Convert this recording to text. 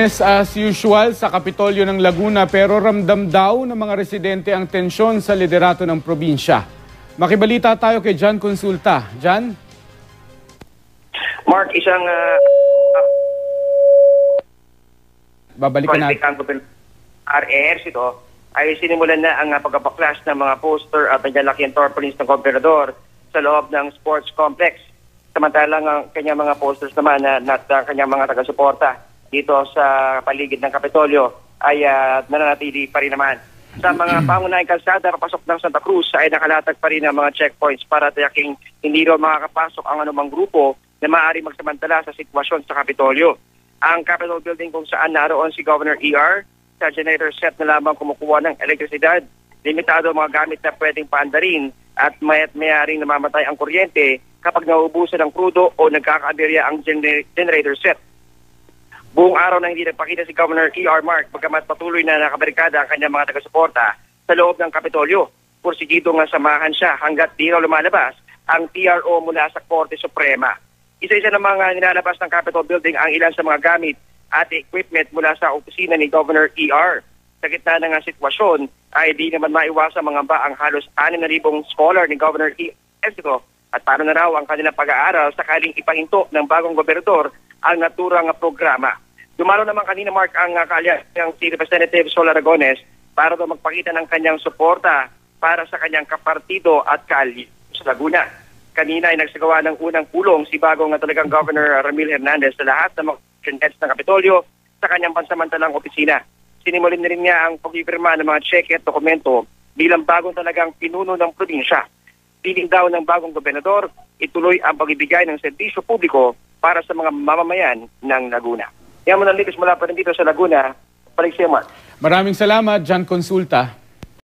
As usual sa Kapitolyo ng Laguna pero ramdam daw ng mga residente ang tensyon sa liderato ng probinsya. Makibalita tayo kay John Consulta. John? Mark, isang uh, Babalikan natin. RARC ito ay sinimulan na ang uh, pagpapaklas ng mga poster at nagyalaking torpilins ng gobernador sa loob ng sports complex. Samantalang ang kanyang mga posters naman na uh, at kanyang mga taga-suporta dito sa paligid ng Kapitolyo ay uh, nananatili pa rin naman. Sa mga pangunahing kalsada papasok ng Santa Cruz ay nakalatag pa rin ang mga checkpoints para tiyaking hindi raw makakapasok ang anumang grupo na maaari magsamantala sa sitwasyon sa Kapitolyo. Ang Capitol Building kung saan naroon si Governor ER sa generator set na lamang kumukuha ng elektrisidad. Limitado ang mga gamit na pwedeng paandarin at mayat mayaring namamatay ang kuryente kapag nauubusan ng krudo o nagkakaaberya ang gener- generator set. Buong araw na hindi nagpakita si Governor E.R. Mark pagkamat patuloy na nakabarikada ang kanyang mga taga-suporta sa loob ng Kapitolyo. Pursigido nga samahan siya hanggat di raw lumalabas ang PRO mula sa Korte Suprema. Isa-isa ng mga nilalabas ng Capitol Building ang ilan sa mga gamit at equipment mula sa opisina ni Governor E.R. Sa gitna ng sitwasyon ay di naman maiwasan mga ba ang halos 6,000 scholar ni Governor E. Esco at paano na raw ang kanilang pag-aaral sakaling ipahinto ng bagong gobernador ang naturang programa. Dumalo naman kanina Mark ang uh, kalya ng si Representative Sol Aragones para daw magpakita ng kanyang suporta para sa kanyang kapartido at kalye sa Laguna. Kanina ay nagsagawa ng unang pulong si bagong uh, talagang Governor Ramil Hernandez sa lahat ng mga heads ng Kapitolyo sa kanyang pansamantalang opisina. Sinimulin na rin niya ang pagpipirma ng mga cheque at dokumento bilang bagong talagang pinuno ng probinsya. Piling daw ng bagong gobernador, ituloy ang pagbibigay ng serbisyo publiko para sa mga mamamayan ng Laguna. Yan mo litis mula pa rin dito sa Laguna. Mark. Maraming salamat, John Consulta.